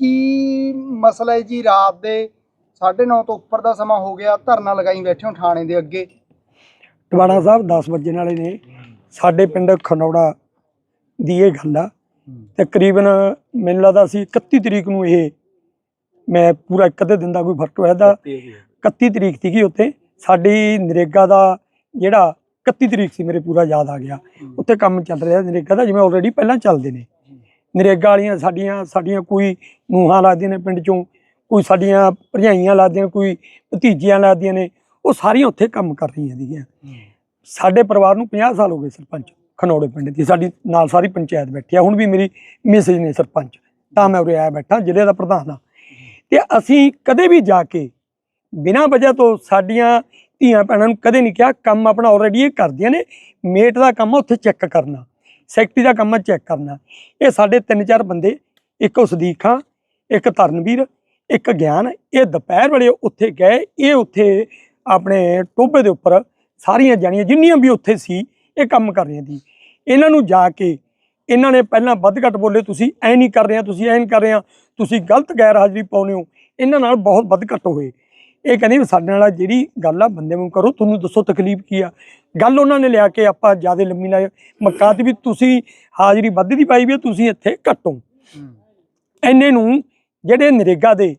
ਕੀ ਮਸਲਾ ਹੈ ਜੀ ਰਾਤ ਦੇ 9:30 ਤੋਂ ਉੱਪਰ ਦਾ ਸਮਾਂ ਹੋ ਗਿਆ ਧਰਨਾ ਲਗਾਈ ਬੈਠੇ ਹੋ ਥਾਣੇ ਦੇ ਅੱਗੇ। ਟਵਾਣਾ ਸਾਹਿਬ 10 ਵਜੇ ਵਾਲੇ ਨੇ ਸਾਡੇ ਪਿੰਡ ਖਨੌੜਾ ਦੀ ਇਹ ਗੱਲ ਆ। ਤਕਰੀਬਨ ਮੈਨੂੰ ਲੱਗਦਾ ਸੀ 31 ਤਰੀਕ ਨੂੰ ਇਹ ਮੈਂ ਪੂਰਾ ਇੱਕ ਅੱਧੇ ਦਿਨ ਦਾ ਕੋਈ ਫ਼ਰਕ ਹੋਇਆ ਦਾ 31 ਤਰੀਕ ਸੀਗੀ ਉੱਥੇ। ਸਾਡੀ ਨਰੇਗਾ ਦਾ ਜਿਹੜਾ 31 ਤਰੀਕ ਸੀ ਮੇਰੇ ਪੂਰਾ ਯਾਦ ਆ ਗਿਆ। ਉੱਥੇ ਕੰਮ ਚੱਲ ਰਿਹਾ ਨਰੇਗਾ ਦਾ ਜਿਵੇਂ ਆਲਰੇਡੀ ਪਹਿਲਾਂ ਚੱਲਦੇ ਨੇ। ਨਰੇਗਾ ਵਾਲੀਆਂ ਸਾਡੀਆਂ ਸਾਡੀਆਂ ਕੋਈ ਨੂੰਹਾਂ ਲੱਗਦੀਆਂ ਨੇ ਪਿੰਡ ਚੋਂ, ਕੋਈ ਸਾਡੀਆਂ ਭਰਜਾਈਆਂ ਲੱਗਦੀਆਂ ਕੋਈ ਭਤੀਜੀਆਂ ਲੱਗਦੀਆਂ ਨੇ, ਉਹ ਸਾਰੀਆਂ ਉੱਥੇ ਕੰਮ ਕਰ ਰਹੀਆਂ ਸੀਗੀਆਂ। ਸਾਡੇ ਪਰਿਵਾਰ ਨੂੰ 50 ਸਾਲ ਹੋ ਗਏ ਸਰਪੰਚ ਖਨੌੜੇ ਪਿੰਡ ਦੀ, ਸਾਡੀ ਨਾਲ ਸਾਰੀ ਪੰਚਾਇਤ ਬੈਠੀ ਆ। ਹੁਣ ਵੀ ਮੇਰੀ ਮਿਸਿਸ ਨੇ ਸਰਪੰਚ, ਤਾਂ ਮੈਂ ਉਰੇ ਆਇਆ ਬੈਠਾ, ਜ਼ਿਲ੍ਹੇ ਦਾ ਪ੍ਰਧਾਨ ਆ। ਤੇ ਅਸੀਂ ਕਦੇ ਵੀ ਜਾ ਕੇ ਬਿਨਾਂ ਵਜ੍ਹਾ ਤੋਂ ਸਾਡੀਆਂ ਧੀਆਂ ਭੈਣਾਂ ਨੂੰ ਕਦੇ ਨਹੀਂ ਕਿਹਾ, ਕੰਮ ਆਪਣਾ ਆਲਰੇਡੀ ਇਹ ਕਰਦੀਆਂ ਨੇ ਮੇਟ ਦਾ ਕੰਮ ਆ, ਉੱਥੇ ਚੈੱਕ ਕਰਨਾ। ਸੈਕਟਰੀ ਦਾ ਕੰਮ ਆ ਚੈੱਕ ਕਰਨਾ। ਇਹ ਸਾਡੇ ਤਿੰਨ ਚਾਰ ਬੰਦੇ, ਇੱਕ ਸਦੀਕ ਖਾਂ, ਇੱਕ ਤਰਨਵੀਰ ਇੱਕ ਗਿਆਨ, ਇਹ ਦੁਪਹਿਰ ਵੇਲੇ ਉੱਥੇ ਗਏ। ਇਹ ਉੱਥੇ ਆਪਣੇ ਟੋਭੇ ਦੇ ਉੱਪਰ ਸਾਰੀਆਂ ਜਾਣੀਆਂ, ਜਿੰਨੀਆਂ ਵੀ ਉੱਥੇ ਸੀ, ਇਹ ਕੰਮ ਕਰ ਰਹੀਆਂ ਸੀ। ਇਹਨਾਂ ਨੂੰ ਜਾ ਕੇ ਇਹਨਾਂ ਨੇ ਪਹਿਲਾਂ ਵੱਧ ਘੱਟ ਬੋਲੇ, ਤੁਸੀਂ ਐ ਨਹੀਂ ਕਰ ਰਹੇ ਆ ਤੁਸੀਂ ਐ ਨਹੀਂ ਕਰ ਰਹੇ ਆ ਤੁਸੀਂ ਗਲਤ ਗੈਰ ਹਾਜ਼ਰੀ ਪਾਉਂਦੇ ਹੋ। ਇਹਨਾਂ ਨਾਲ ਬਹੁਤ ਵੱਧ ਘੱਟ ਹੋਏ। ਇਹ ਕਹਿੰਦੇ ਵੀ ਸਾਡੇ ਨਾਲ ਜਿਹੜੀ ਗੱਲ ਆ, ਬੰਦੇ ਨੂੰ ਕਰੋ, ਤੁਹਾਨੂੰ ਦੱਸੋ ਤਕਲੀਫ ਕੀ ਆ। ਗੱਲ ਉਹਨਾਂ ਨੇ ਲਿਆ ਕੇ ਆਪਾਂ ਜ਼ਿਆਦਾ ਲੰਮੀ ਨਾ ਮਕਾਤ ਵੀ ਤੁਸੀਂ ਹਾਜ਼ਰੀ ਵੱਧ ਦੀ ਪਾਈ ਵੀ ਆ, ਤੁਸੀਂ ਇੱਥੇ ਘੱਟੋ। ਐਨੇ ਨੂੰ ਜਿਹੜੇ ਨਰੇਗਾ ਦੇ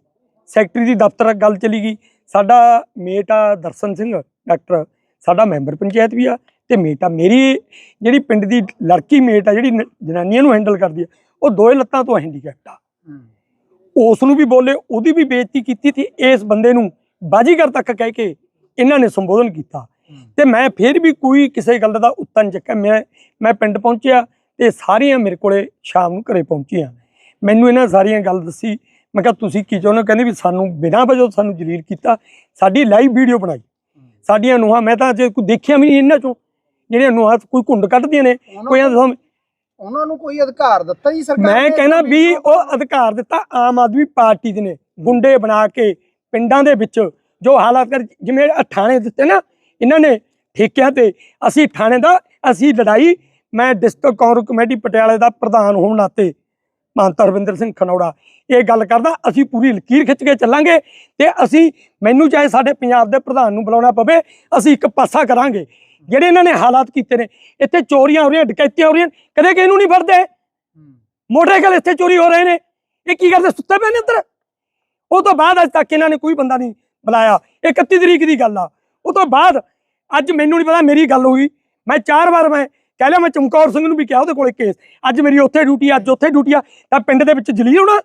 ਸੈਕਟਰੀ ਦੀ ਦਫ਼ਤਰ ਗੱਲ ਚਲੀ ਗਈ। ਸਾਡਾ ਮੇਟ ਆ ਦਰਸ਼ਨ ਸਿੰਘ ਡਾਕਟਰ ਸਾਡਾ ਮੈਂਬਰ ਪੰਚਾਇਤ ਵੀ ਆ ਤੇ ਮੇਟ ਆ ਮੇਰੀ ਜਿਹੜੀ ਪਿੰਡ ਦੀ ਲੜਕੀ ਮੇਟ ਆ ਜਿਹੜੀ ਨ- ਜਨਾਨੀਆਂ ਨੂੰ ਹੈਂਡਲ ਕਰਦੀ ਆ ਉਹ ਦੋਏ ਲੱਤਾਂ ਤੋਂ ਹੈਂਡੀਕੈਪਟ ਆ। ਉਸ ਨੂੰ ਵੀ ਬੋਲੇ ਉਹਦੀ ਵੀ ਬੇਇੱਜ਼ਤੀ ਕੀਤੀ ਸੀ। ਇਸ ਬੰਦੇ ਨੂੰ ਬਾਜੀਗਰ ਤੱਕ ਕਹਿ ਕੇ ਇਹਨਾਂ ਨੇ ਸੰਬੋਧਨ ਕੀਤਾ। ਤੇ ਮੈਂ ਫਿਰ ਵੀ ਕੋਈ ਕਿਸੇ ਗੱਲ ਦਾ ਉੱਤਰ ਨਹੀਂ ਚੱਕਿਆ। ਮੈਂ ਮੈਂ ਪਿੰਡ ਪਹੁੰਚਿਆ ਤੇ ਸਾਰੀਆਂ ਮੇਰੇ ਕੋਲੇ ਸ਼ਾਮ ਨੂੰ ਘਰੇ ਪਹੁੰਚੀਆਂ। ਮੈਨੂੰ ਇਹਨਾਂ ਸਾਰੀਆਂ ਗੱਲ ਦੱਸੀ। ਮੈਂ ਕਿਹਾ ਤੁਸੀਂ ਕੀ ਚਾਹੁੰਦੇ ਕਹਿੰਦੇ ਵੀ ਸਾਨੂੰ ਬਿਨਾਂ ਵਜ੍ਹਾ ਸਾਨੂੰ ਜਲੀਲ ਕੀਤਾ। ਸਾਡੀ ਲਾਈਵ ਵੀਡੀਓ ਬਣਾਈ। ਸਾਡੀਆਂ ਨੂੰਹਾਂ ਮੈਂ ਤਾਂ ਜੇ ਕੋਈ ਦੇਖਿਆ ਵੀ ਨਹੀਂ ਇਹਨਾਂ ਚੋਂ। ਜਿਹੜੀਆਂ ਨੂੰਹਾਂ ਕੋਈ ਘੁੰਡ ਕੱਢਦੀਆਂ ਨੇ ਕੋਈ ਉਹਨਾਂ ਨੂੰ ਕੋਈ ਅਧਿਕਾਰ ਦਿੱਤਾ ਜੀ ਸਰਕਾਰ ਮੈਂ ਕਹਿੰਦਾ ਵੀ ਉਹ ਅਧਿਕਾਰ ਦਿੱਤਾ ਆਮ ਆਦਮੀ ਪਾਰਟੀ ਦੇ ਨੇ। ਗੁੰਡੇ ਬਣਾ ਕੇ ਪਿੰਡਾਂ ਦੇ ਵਿੱਚ ਜੋ ਹਾਲਾਤ ਕਰ ਜਿਵੇਂ ਥਾਣੇ ਦਿੱਤੇ ਨਾ ਇਹਨਾਂ ਨੇ ਠੇਕਿਆਂ ਤੇ ਅਸੀਂ ਥਾਣੇ ਦਾ, ਅਸੀਂ ਲੜਾਈ, ਮੈਂ ਡਿਸਟ੍ਰਿਕਟ ਕਾਂਗਰਸ ਕਮੇਟੀ ਪਟਿਆਲੇ ਦਾ ਪ੍ਰਧਾਨ ਹੋਣ ਨਾਤੇ ਮਾਨਤਾ ਰਵਿੰਦਰ ਸਿੰਘ ਖਨੌੜਾ। ਇਹ ਗੱਲ ਕਰਦਾ, ਅਸੀਂ ਪੂਰੀ ਲਕੀਰ ਖਿੱਚ ਕੇ ਚੱਲਾਂਗੇ ਤੇ ਅਸੀਂ ਮੈਨੂੰ ਚਾਹੇ ਸਾਡੇ ਪੰਜਾਬ ਦੇ ਪ੍ਰਧਾਨ ਨੂੰ ਬੁਲਾਉਣਾ ਪਵੇ, ਅਸੀਂ ਇੱਕ ਪਾਸਾ ਕਰਾਂਗੇ। ਜਿਹੜੇ ਇਹਨਾਂ ਨੇ ਹਾਲਾਤ ਕੀਤੇ ਨੇ, ਇੱਥੇ ਚੋਰੀਆਂ ਹੋ ਰਹੀਆਂ, ਡਕੈਤੀਆਂ ਹੋ ਰਹੀਆਂ, ਕਦੇ ਕਿਸੇ ਨੂੰ ਨਹੀਂ ਫੜਦੇ। ਮੋਟਰਸਾਈਕਲ ਇੱਥੇ ਚੋਰੀ ਹੋ ਰਹੇ ਨੇ, ਇਹ ਕੀ ਕਰਦੇ, ਸੁੱਤੇ ਪਏ ਨੇ ਅੰਦਰ? ਉਹ ਤੋਂ ਬਾਅਦ ਅੱਜ ਤੱਕ ਇਹਨਾਂ ਨੇ ਕੋਈ ਬੰਦਾ ਨਹੀਂ ਬੁਲਾਇਆ। ਇਹ 31 ਤਰੀਕ ਦੀ ਗੱਲ ਆ। ਉਹ ਤੋਂ ਬਾਅਦ ਅੱਜ ਮੈਨੂੰ ਨਹੀਂ ਪਤਾ ਮੇਰੀ ਗੱਲ ਹੋਈ ਮੈਂ ਚਾਰ ਵਾਰ ਮੈਂ ਕਹਿ ਲਿਆ ਮੈਂ ਚਮਕੌਰ ਸਿੰਘ ਨੂੰ ਵੀ ਕਿਹਾ ਉਹਦੇ ਕੋਲੇ ਕੇਸ। ਅੱਜ ਮੇਰੀ ਉੱਥੇ ਡਿਊਟੀ ਅੱਜ ਉੱਥੇ ਡਿਊਟੀ ਆ, ਤਾਂ ਪਿੰਡ ਦੇ ਵਿੱਚ ਜਲੀਲ ਹੋਣਾ।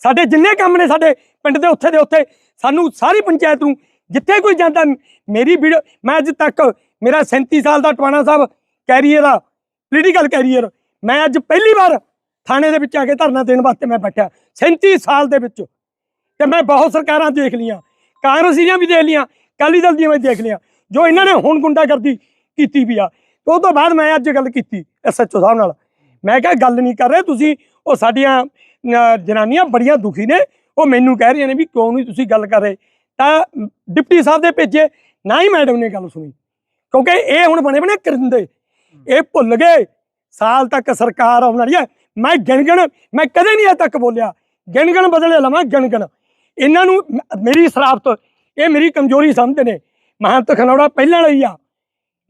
ਸਾਡੇ ਜਿੰਨੇ ਕੰਮ ਨੇ ਸਾਡੇ ਪਿੰਡ ਦੇ ਉੱਥੇ ਦੇ ਉੱਥੇ, ਸਾਨੂੰ ਸਾਰੀ ਪੰਚਾਇਤ ਨੂੰ ਜਿੱਥੇ ਕੋਈ ਜਾਂਦਾ, ਮੇਰੀ ਵੀਡੀਓ ਮੈਂ ਅੱਜ ਤੱਕ ਮੇਰਾ 37 ਸਾਲ ਦਾ ਟਵਾਣਾ ਸਾਹਿਬ ਕੈਰੀਅਰ ਆ ਪੋਲੀਟੀਕਲ ਕੈਰੀਅਰ। ਮੈਂ ਅੱਜ ਪਹਿਲੀ ਵਾਰ ਥਾਣੇ ਦੇ ਵਿੱਚ ਆ ਕੇ ਧਰਨਾ ਦੇਣ ਵਾਸਤੇ ਮੈਂ ਬੈਠਿਆ। 37 ਸਾਲ ਦੇ ਵਿੱਚ। ਤੇ ਮੈਂ ਬਹੁਤ ਸਰਕਾਰਾਂ ਦੇਖ ਲੀਆਂ ਕਾਂਗਰਸੀਆਂ ਵੀ ਦੇਖ ਲੀਆਂ ਕਾਲੀ ਦਲ ਦੀਆਂ ਵੀ ਦੇਖ ਲਿਆ ਜੋ ਇਹਨਾਂ ਨੇ ਹੁਣ ਗੁੰਡਾਗਰਦੀ ਕੀਤੀ ਵੀ ਆ। ਉਹ ਤੋਂ ਬਾਅਦ ਮੈਂ ਅੱਜ ਗੱਲ ਕੀਤੀ ਐਸਐਚਓ ਸਾਹਿਬ ਨਾਲ। ਮੈਂ ਕਿਹਾ, ਗੱਲ ਨਹੀਂ ਕਰ ਰਹੇ ਤੁਸੀਂ। ਉਹ ਸਾਡੀਆਂ ਜਨਾਨੀਆਂ ਬੜੀਆਂ ਦੁਖੀ ਨੇ। ਉਹ ਮੈਨੂੰ ਕਹਿ ਰਹੀਆਂ ਨੇ ਵੀ ਕਿਉਂ ਨਹੀਂ ਤੁਸੀਂ ਗੱਲ ਕਰ ਰਹੇ? ਤਾਂ ਡਿਪਟੀ ਸਾਹਿਬ ਦੇ ਭੇਜੇ, ਨਾ ਹੀ ਮੈਡਮ ਨੇ ਗੱਲ ਸੁਣੀ। ਕਿਉਂਕਿ ਇਹ ਹੁਣ ਬਣੇ ਬਣੇ ਕਰਿੰਦੇ। ਇਹ ਭੁੱਲ ਗਏ। ਸਾਲ ਤੱਕ ਸਰਕਾਰ ਆਉਣ ਵਾਲੀ ਹੈ ਮੈਂ ਗਿਣਗਣ, ਮੈਂ ਕਦੇ ਨਹੀਂ ਅਜੇ ਤੱਕ ਬੋਲਿਆ। ਗਿਣਗਣ ਬਦਲੇ ਲਵਾਂ ਗਿਣਗਣ। ਇਹਨਾਂ ਨੂੰ, ਮ- ਮੇਰੀ ਸਰਾਫਤ ਇਹ ਮੇਰੀ ਕਮਜ਼ੋਰੀ ਸਮਝਦੇ ਨੇ। ਮਹੰਤ ਖਨੌੜਾ ਪਹਿਲਾਂ ਲਈ ਆ।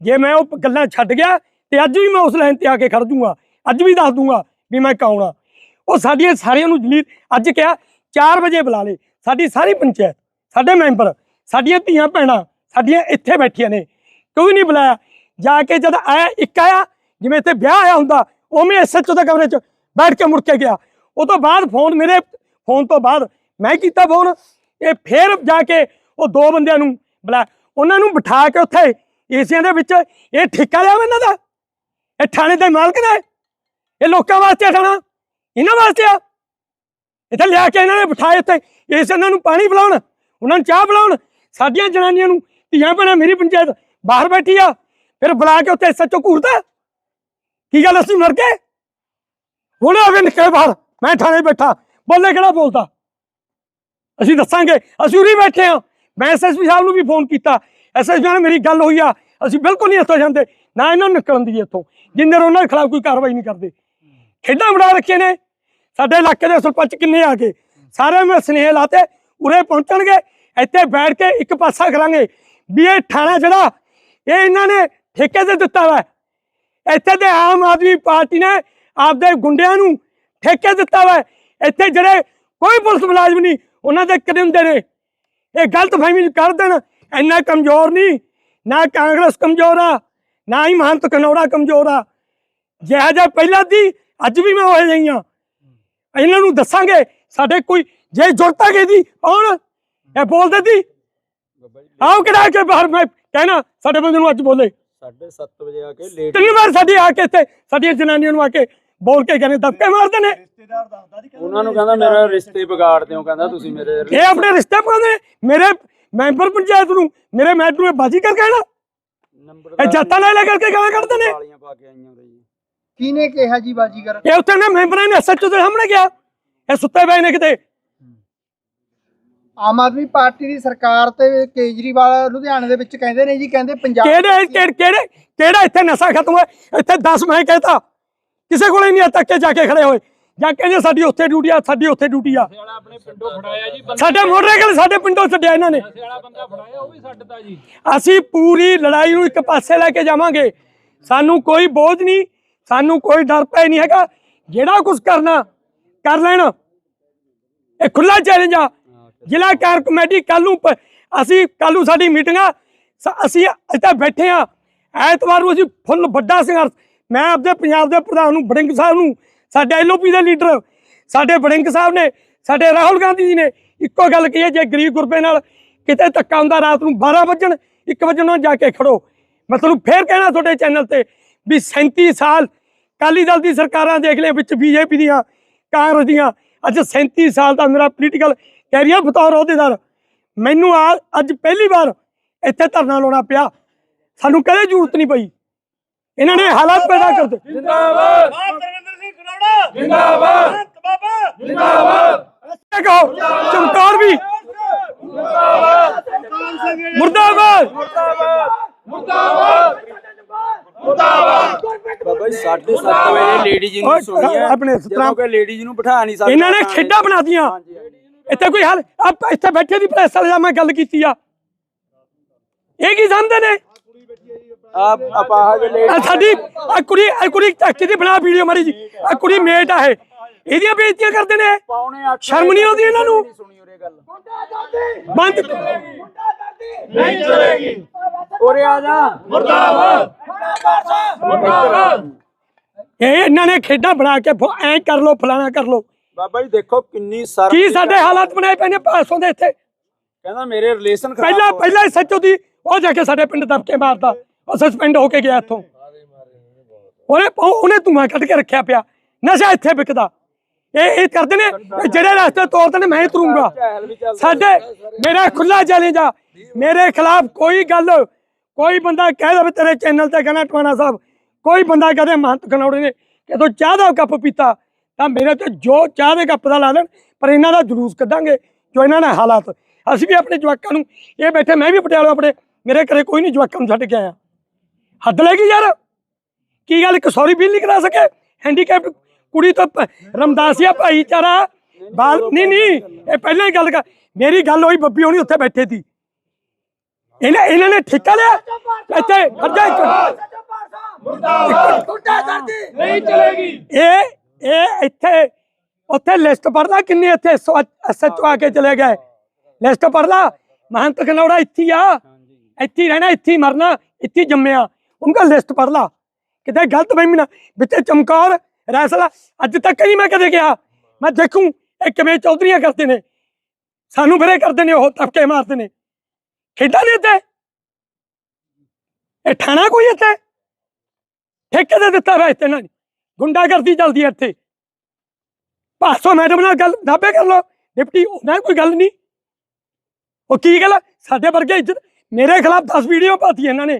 ਜੇ ਮੈਂ ਉਹ ਗੱਲਾਂ ਛੱਡ ਗਿਆ, ਤੇ ਅੱਜ ਵੀ ਮੈਂ ਉਸ ਲਾਈਨ ਤੇ ਆ ਕੇ ਖੜ ਜੂੰਗਾ। ਅੱਜ ਵੀ ਦੱਸ ਦੂੰਗਾ ਵੀ ਮੈਂ ਕੌਣ ਆ। ਉਹ ਸਾਡੀਆਂ ਸਾਰਿਆਂ ਨੂੰ ਜਲੀਲ ਅੱਜ ਕਿਹਾ 4 ਵਜੇ ਬੁਲਾ ਲੇ। ਸਾਡੀ ਸਾਰੀ ਪੰਚਾਇਤ, ਸਾਡੇ ਮੈਂਬਰ, ਸਾਡੀਆਂ ਧੀਆਂ ਭੈਣਾਂ, ਸਾਡੀਆਂ ਇੱਥੇ ਬੈਠੀਆਂ ਨੇ। ਕੋਈ ਨਹੀਂ ਬੁਲਾਇਆ। ਜਾ ਕੇ ਜਦ ਆਇਆ, ਇੱਕ ਆਇਆ, ਜਿਵੇਂ ਇੱਥੇ ਵਿਆਹ ਆਇਆ ਹੁੰਦਾ, ਉਵੇਂ ਐਸਐਚਓ ਦੇ ਕਮਰੇ 'ਚ ਬੈਠ ਕੇ ਮੁੜ ਕੇ ਗਿਆ। ਉਹ ਤੋਂ ਬਾਅਦ ਫੋਨ ਮੇਰੇ, ਫੋਨ ਤੋਂ ਬਾਅਦ ਮੈਂ ਕੀਤਾ ਫੋਨ। ਇਹ ਫੇਰ ਜਾ ਕੇ ਉਹ ਦੋ ਬੰਦਿਆਂ ਨੂੰ ਬੁਲਾ। ਉਹਨਾਂ ਨੂੰ ਬਿਠਾ ਕੇ ਉੱਥੇ ਏਸੀਆਂ ਦੇ ਵਿੱਚ ਇਹ ਠੇਕਾ ਲਿਆ ਵਾ ਇਹਨਾਂ ਦਾ। ਇਹ ਥਾਣੇ ਦੇ ਮਾਲਕ ਨੇ। ਇਹ ਲੋਕਾਂ ਵਾਸਤੇ ਆ ਥਾਣਾ। ਇਹਨਾਂ ਵਾਸਤੇ ਆ। ਇੱਥੇ ਲਿਆ ਕੇ ਇਹਨਾਂ ਨੇ ਬਿਠਾਏ ਉੱਥੇ। ਇਸ ਇਹਨਾਂ ਨੂੰ ਪਾਣੀ ਪਿਲਾਉਣ। ਉਹਨਾਂ ਨੂੰ ਚਾਹ ਪਿਲਾਉਣ। ਸਾਡੀਆਂ ਜਨਾਨੀਆਂ ਨੂੰ ਧੀਆਂ ਭੈਣਾਂ ਮੇਰੀ ਪੰਚਾਇਤ ਬਾਹਰ ਬੈਠੀ ਆ। ਫਿਰ ਬੁਲਾ ਕੇ ਉੱਥੇ ਸੱਚੋ ਘੂਰਦਾ ਕੀ ਗੱਲ, ਅਸੀਂ ਮਰ ਗਏ? ਹੁਣ ਆ ਕੇ ਨਿਕਲੇ ਬਾਹਰ। ਮੈਂ ਥਾਣੇ ਬੈਠਾ। ਬੋਲੇ ਕਿਹੜਾ ਬੋਲਦਾ? ਅਸੀਂ ਦੱਸਾਂਗੇ। ਅਸੀਂ ਉਰੀ ਬੈਠੇ ਆ। ਮੈਂ ਐਸਐਸਪੀ ਸਾਹਿਬ ਨੂੰ ਵੀ ਫੋਨ ਕੀਤਾ। ਐਸਐਸਪੀ ਨਾਲ ਮੇਰੀ ਗੱਲ ਹੋਈ ਆ। ਅਸੀਂ ਬਿਲਕੁਲ ਨਹੀਂ ਇੱਥੋਂ ਜਾਂਦੇ। ਨਾ ਇਹਨਾਂ ਨੂੰ ਨਿਕਲਣ ਦੀ ਇੱਥੋਂ। ਜਿੰਨੇ ਉਹਨਾਂ ਦੇ ਖਿਲਾਫ ਕੋਈ ਕਾਰਵਾਈ ਨਹੀਂ ਕਰਦੇ। ਖੇਡਾਂ ਬਣਾ ਰੱਖੇ ਨੇ। ਸਾਡੇ ਇਲਾਕੇ ਦੇ ਸਰਪੰਚ ਕਿੰਨੇ ਆ ਗਏ। ਸਾਰੇ ਮੈਂ ਸੁਨੇਹੇ ਲਾਤੇ। ਉਰੇ ਪਹੁੰਚਣਗੇ। ਇੱਥੇ ਬੈਠ ਕੇ ਇੱਕ ਪਾਸਾ ਕਰਾਂਗੇ ਵੀ ਇਹ ਥਾਣਾ ਜਿਹੜਾ, ਇਹ ਇਹਨਾਂ ਨੇ ਠੇਕੇ ਤੇ ਦਿੱਤਾ ਵਾ। ਇੱਥੇ ਤੇ ਆਮ ਆਦਮੀ ਪਾਰਟੀ ਨੇ ਆਪਦੇ ਗੁੰਡਿਆਂ ਨੂੰ ਠੇਕੇ ਦਿੱਤਾ ਵਾ। ਇੱਥੇ ਜਿਹੜੇ ਕੋਈ ਪੁਲਿਸ ਮੁਲਾਜ਼ਮ ਨਹੀਂ, ਉਹਨਾਂ ਦੇ ਕਦੇ ਹੁੰਦੇ ਨੇ? ਇਹ ਗਲਤ ਫਹਿਮੀ ਕਰ ਦੇਣ। ਇੰਨਾ ਕਮਜ਼ੋਰ ਨਹੀਂ ਨਾ ਕਾਂਗਰਸ ਕਮਜ਼ੋਰ ਆ ਨਾ ਹੀ ਮਹੰਤ ਕਨੌੜਾ ਕਮਜ਼ੋਰ ਆ। ਜਿਹੜਾ ਜਿਹਾ ਪਹਿਲਾਂ ਦੀ ਅੱਜ ਵੀ ਮੈਂ ਜਿਹੀ ਆ ਇਹਨਾਂ ਨੂੰ ਦੱਸਾਂਗੇ ਸਾਡੇ ਕੋਈ ਜੇ ਜ਼ਰੂਰਤ ਆ ਗਈ ਦੀ ਆਉਣ ਇਹ ਬੋਲਦੇ ਦੀ? ਆਓ ਕਿਹੜਾ ਕੇ ਬਾਹਰ ਮੈਂ ਕਹਿਣਾ ਸਾਡੇ ਬੰਦੇ ਨੂੰ ਅੱਜ ਬੋਲੇ। 7:30 ਵਜੇ ਆ ਕੇ ਲੇਟ ਤਿੰਨ ਵਾਰ ਸਾਡੀ ਆ ਕੇ ਇੱਥੇ ਸਾਡੀਆਂ ਜਨਾਨੀਆਂ ਨੂੰ ਆ ਕੇ ਬੋਲ ਕੇ ਕਹਿੰਦੇ ਦਬਕੇ ਮਾਰਦੇ ਨੇ। ਉਹਨਾਂ ਨੂੰ ਕਹਿੰਦਾ ਮੇਰਾ ਰਿਸ਼ਤੇ ਵਿਗਾੜ ਦਿਓ ਕਹਿੰਦਾ ਤੁਸੀਂ ਮੇਰੇ ਇਹ ਆਪਣੇ ਰਿਸ਼ਤੇ ਪਾਉਂਦੇ ਮੇਰੇ ਮੈਂਬਰ ਪੰਚਾਇਤ ਨੂੰ ਮੇਰੇ ਮੈਟ ਨੂੰ ਇਹ ਬਾਜੀ ਕਰ ਕਹਿਣਾ ਨੰਬਰ ਇਹ ਜਾਤਾਂ ਲੈ ਲੈ ਕਰਕੇ ਗਾਲਾਂ ਕੱਢਦੇ ਨੇ? ਵਾਲੀਆਂ ਪਾ ਕੇ ਆਈਆਂ ਉਰੇ ਜੀ। ਕਿਹਨੇ ਕਿਹਾ ਜੀ ਬਾਜੀਗਰ ਇਹ ਉੱਥੇ ਨੇ ਮੈਂਬਰਾਂ ਨੇ ਐਸਐਚਓ ਦੇ ਸਾਹਮਣੇ ਗਿਆ ਇਹ ਸੁੱਤੇ ਪਏ ਨੇ ਕਿਤੇ। ਆਮ ਆਦਮੀ ਪਾਰਟੀ ਦੀ ਸਰਕਾਰ ਤੇ ਕੇਜਰੀਵਾਲ ਲੁਧਿਆਣੇ ਦੇ ਵਿੱਚ ਕਹਿੰਦੇ ਨੇ ਜੀ ਕਹਿੰਦੇ ਪੰਜਾਬ ਕਿਹੜੇ ਕਿਹੜੇ ਕਿਹੜੇ ਕਿਹੜਾ ਇੱਥੇ ਨਸ਼ਾ ਖਤਮ ਹੋਇਆ? ਇੱਥੇ 10 ਮੈਂ ਕਹਤਾ। ਕਿਸੇ ਕੋਲੇ ਨਹੀਂ ਤੱਕ ਕੇ ਜਾ ਕੇ ਖੜੇ ਹੋਏ। ਜਾਂ ਕਹਿੰਦੇ ਸਾਡੀ ਉੱਥੇ ਡਿਊਟੀ ਆ ਸਾਡੀ ਉੱਥੇ ਡਿਊਟੀ ਆ। ਵਾਲਾ ਆਪਣੇ ਪਿੰਡੋਂ ਫੜਾਇਆ ਜੀ ਬੰਦਾ ਸਾਡੇ ਮੋਟਰਸਾਈਕਲ ਸਾਡੇ ਪਿੰਡੋਂ ਛੱਡਿਆ ਇਹਨਾਂ ਨੇ। ਵਾਲਾ ਬੰਦਾ ਫੜਾਇਆ ਉਹ ਵੀ ਛੱਡਦਾ ਜੀ। ਅਸੀਂ ਪੂਰੀ ਲੜਾਈ ਨੂੰ ਇੱਕ ਪਾਸੇ ਲੈ ਕੇ ਜਾਵਾਂਗੇ। ਸਾਨੂੰ ਕੋਈ ਬੋਝ ਨਹੀਂ ਸਾਨੂੰ ਕੋਈ ਡਰ ਪੈ ਨਹੀਂ ਹੈਗਾ। ਜਿਹੜਾ ਕੁਝ ਕਰਨਾ ਕਰ ਲੈਣ। ਇਹ ਖੁੱਲਾ ਚੈਲੰਜ ਆ। ਜ਼ਿਲ੍ਹਾ ਕਾਰ ਕਮੇਟੀ ਕੱਲ ਨੂੰ ਪ- ਅਸੀਂ ਕੱਲ ਨੂੰ ਸਾਡੀ ਮੀਟਿੰਗ ਆ। ਸ- ਅਸੀਂ ਇੱਥੇ ਬੈਠੇ ਆ। ਐਤਵਾਰ ਨੂੰ ਅਸੀਂ ਫੁੱਲ ਵੱਡਾ ਸੰਘਰਸ਼। ਮੈਂ ਆਪਦੇ ਪੰਜਾਬ ਦੇ ਪ੍ਰਧਾਨ ਨੂੰ ਬੜਿੰਗ ਸਾਹਿਬ ਨੂੰ ਸਾਡੇ ਐਲਓਪੀ ਦੇ ਲੀਡਰ ਸਾਡੇ ਬੜਿੰਗ ਸਾਹਿਬ ਨੇ, ਸਾਡੇ ਰਾਹੁਲ ਗਾਂਧੀ ਜੀ ਨੇ ਇੱਕੋ ਗੱਲ ਕਹੀ ਹੈ, ਜੇ ਗਰੀਬ ਗੁਰਬੇ ਨਾਲ ਕਿਤੇ ਧੱਕਾ ਹੁੰਦਾ ਰਾਤ ਨੂੰ 12 ਵਜਣ 1 ਵਜਣ ਨੂੰ ਜਾ ਕੇ ਖੜੋ। ਮੈਂ ਤੁਹਾਨੂੰ ਫੇਰ ਕਹਿਣਾ ਤੁਹਾਡੇ ਚੈਨਲ ਤੇ ਵੀ 37 ਸਾਲ ਕਾਲੀ ਦਲ ਦੀ ਸਰਕਾਰਾਂ ਦੇਖ ਲਿਆ ਵਿੱਚ ਬੀਜੇਪੀ ਦੀਆਂ, ਕਾਂਗਰਸ ਦੀਆਂ, ਅੱਜ 37 ਸਾਲ ਦਾ ਮੇਰਾ ਪੋਲੀਟੀਕਲ ਕੈਰੀਅਰ ਬਤੌਰ ਅਹੁਦੇਦਾਰ ਮੈਨੂੰ ਆ ਅੱਜ ਪਹਿਲੀ ਵਾਰ ਇੱਥੇ ਧਰਨਾ ਲਾਉਣਾ ਪਿਆ। ਸਾਨੂੰ ਕਦੇ ਜ਼ਰੂਰਤ ਨਹੀਂ ਪਈ। ਇਹਨਾਂ ਨੇ ਹਾਲਾਤ ਪੈਦਾ ਕਰ ਦਿੱਤੇ। ਜਿੰਦਾਬਾਦ। ਜਿੰਦਾਬਾਦ। ਬਾਬਾ ਜਿੰਦਾਬਾਦ। ਇਹ ਕਹੋ ਚਮਕੌਰ ਵੀ। ਮੁਰਦਾਬਾਦ। ਬਾਬਾ ਜੀ 7:30 ਵਜੇ ਲੇਡੀ ਜੀ ਨੂੰ ਓਏ, ਸੁਣੀ ਹੈ ਆਪਣੇ ਸਤਨਾਮ- ਜਦੋਂ ਕਿ ਲੇਡੀ ਜੀ ਨੂੰ ਬਿਠਾ ਨਹੀਂ ਸਕਦੇ ਇਹਨਾਂ ਨੇ ਖੇਡਾਂ ਬਣਾਤੀਆਂ। ਇੱਥੇ ਕੋਈ ਹੱਲ ਆਪ ਇੱਥੇ ਬੈਠੇ ਦੀ ਪ੍ਰੈਸ ਵਾਲੇ ਨਾਲ ਮੈਂ ਗੱਲ ਕੀਤੀ ਆ। ਇਹ ਕੀ ਸਮਝਦੇ ਨੇ? ਆਪ ਆਪਾਂ ਜੇ ਲੇਡੀ ਆ ਸਾਡੀ ਆ ਕੁੜੀ ਆ ਕੁੜੀ ਦੀ ਬਣਾ ਵੀਡੀਓ ਮਾਰੀ ਜੀ। ਆ ਕੁੜੀ ਮੇਟ ਆ ਇਹ। ਇਹਦੀਆਂ ਬੇਇੱਜ਼ਤੀਆਂ ਕਰਦੇ ਨੇ। ਪੌਣੇ 8 ਸ਼ਰਮ ਨਹੀਂ ਆਉਂਦੀ ਇਹਨਾਂ ਨੂੰ? ਸੁਣੀ ਉਰੇ ਗੱਲ। ਬੰਦ ਨਹੀਂ ਚਲੇਗੀ। ਉਰੇ ਆ ਜਾ। ਇਹ ਇਹਨਾਂ ਨੇ ਖੇਡਾਂ ਬਣਾ ਕੇ ਫ- ਐਂ ਕਰ ਲੋ ਫਲਾਣਾ ਕਰ ਲੋ ਬਾਬਾ ਜੀ ਦੇਖੋ ਕਿੰਨੀ ਸ਼ਰਮ ਕੀ ਦੀ ਸਾਡੇ ਗੱਲ। ਹਾਲਾਤ ਬਣਾਏ ਪਏ ਨੇ ਪਾਸੋਂ ਦੇ ਇੱਥੇ? ਕਹਿੰਦਾ ਮੇਰੇ ਰਿਲੇਸ਼ਨ ਖਰਾਬ ਪਹਿਲਾਂ ਹੋਏ। ਪਹਿਲਾਂ ਸੱਚੋ ਦੀ ਉਹ ਜਾ ਕੇ ਸਾਡੇ ਪਿੰਡ ਦਬਕੇ ਮਾਰਦਾ। ਉਹ ਸਸਪੈਂਡ ਹੋ ਕੇ ਗਿਆ ਇੱਥੋਂ। ਉਹਨੇ ਉਹ- ਉਹਨੇ ਧੂਆਂ ਕੱਢ ਕੇ ਰੱਖਿਆ ਪਿਆ। ਨਸ਼ਾ ਇੱਥੇ ਵਿਕਦਾ। ਇਹ ਇਹ ਕਰਦੇ ਨੇ ਜਿਹੜੇ ਰਸਤੇ ਤੋਰਦੇ ਨੇ, ਮੈਂ ਹੀ ਸਾਡੇ, ਮੇਰਾ ਖੁੱਲਾ ਚੈਲੰਜ ਆ। ਮੇਰੇ ਖਿਲਾਫ ਕੋਈ ਗੱਲ, ਕੋਈ ਬੰਦਾ ਕਹਿ ਦੇਵੇ, ਤੇਰੇ ਚੈਨਲ ਤੇ ਕਹਿਣਾ, ਟਵਾਣਾ ਸਾਹਿਬ। ਕੋਈ ਬੰਦਾ ਕਹਦੇ, ਮਹੰਤ ਖਨੌੜੇ ਨੇ, ਕਿ ਤੂੰ ਚਾਹ ਦਾ ਕੱਪ ਪੀਤਾ, ਤਾਂ ਮੇਰੇ ਤੇ ਜੋ ਚਾਹ ਦੇ ਕੱਪ ਦਾ ਲਾ ਦੇਣ ਪਰ ਇਹਨਾਂ ਦਾ ਜਲੂਸ ਕੱਢਾਂਗੇ, ਜੋ ਇਹਨਾਂ ਨੇ ਹਾਲਾਤ। ਅਸੀਂ ਵੀ ਆਪਣੇ ਜਵਾਕਾਂ ਨੂੰ, ਇਹ ਬੈਠੇ, ਮੈਂ ਵੀ ਪਟਿਆਲਾ ਆਪਣੇ, ਮੇਰੇ ਘਰੇ ਕੋਈ ਨਹੀਂ ਜਵਾਕਾਂ ਨੂੰ ਛੱਡ ਕੇ ਆਇਆ। ਹੱਦ ਲੈ ਗਈ ਯਾਰ ਕੀ ਗੱਲ ਇੱਕ ਸੌਰੀ ਬਿੱਲ ਨਹੀਂ ਕਰਾ ਸਕੇ ਹੈਂਡੀਕੈਪ ਕੁੜੀ ਤੋਂ ਪ- ਰਮਦਾਸੀਆ ਭਾਈਚਾਰਾ ਬਾਲ ਨਹੀਂ ਨਹੀਂ ਇਹ ਪਹਿਲਾਂ ਹੀ ਗੱਲ ਕਰ ਮੇਰੀ ਗੱਲ ਹੋਈ ਬੱਬੀ ਹੋਣੀ ਉੱਥੇ ਬੈਠੇ ਸੀ ਇਹਨਾਂ ਇਹਨਾਂ ਨੇ ਠੇਕਾ ਲਿਆ ਇੱਥੇ ਅੱਜਾ ਨਹੀਂ ਚਲੇਗੀ ਇਹ ਇਹ ਇੱਥੇ ਉੱਥੇ ਲਿਸਟ ਪੜਦਾ ਕਿੰਨੇ ਇੱਥੇ ਐਸਐਚਓ ਆ ਕੇ ਚਲੇ ਗਏ ਲਿਸਟ ਪੜਦਾ ਮਹੰਤ ਖਨੌੜਾ ਇੱਥੇ ਹੀ ਆ ਇੱਥੇ ਹੀ ਰਹਿਣਾ ਇੱਥੇ ਹੀ ਮਰਨਾ ਇੱਥੇ ਹੀ ਜੰਮਿਆ ਉਨਕਾ ਲਿਸਟ ਪੜ ਲਾ ਕਿਤੇ ਗਲਤ ਫਹਿਮੀ ਨਾ ਵਿੱਚ ਚਮਕੌਰ ਰੈਸਲਾ ਅੱਜ ਤੱਕ ਨਹੀਂ ਮੈਂ ਕਦੇ ਗਿਆ ਮੈਂ ਦੇਖੂੰ ਇਹ ਕਿਵੇਂ ਚੌਧਰੀਆਂ ਕਰਦੇ ਨੇ ਸਾਨੂੰ ਫਿਰੇ ਕਰਦੇ ਨੇ ਉਹ ਤਪਕੇ ਮਾਰਦੇ ਨੇ ਖੇਡਾਂ ਨੇ ਇੱਥੇ ਇਹ ਠਾਣਾ ਕੋਈ ਇੱਥੇ ਠੇਕੇ ਤੇ ਦਿੱਤਾ ਵਾ ਇੱਥੇ ਨਾ ਗੁੰਡਾਗਰਦੀ ਚੱਲਦੀ ਹੈ ਇੱਥੇ ਭਾਸੋ ਮੈਡਮ ਨਾਲ ਗੱਲ ਦਾਬੇ ਕਰ ਲੋ ਡਿਪਟੀ ਉਹਨਾਂ ਕੋਈ ਗੱਲ ਨਹੀਂ ਉਹ ਕੀ ਗੱਲ ਸਾਡੇ ਵਰਗੇ ਇੱਜ਼ਤ ਮੇਰੇ ਖਿਲਾਫ 10 ਵੀਡੀਓ ਪਾਤੀ ਇਹਨਾਂ ਨੇ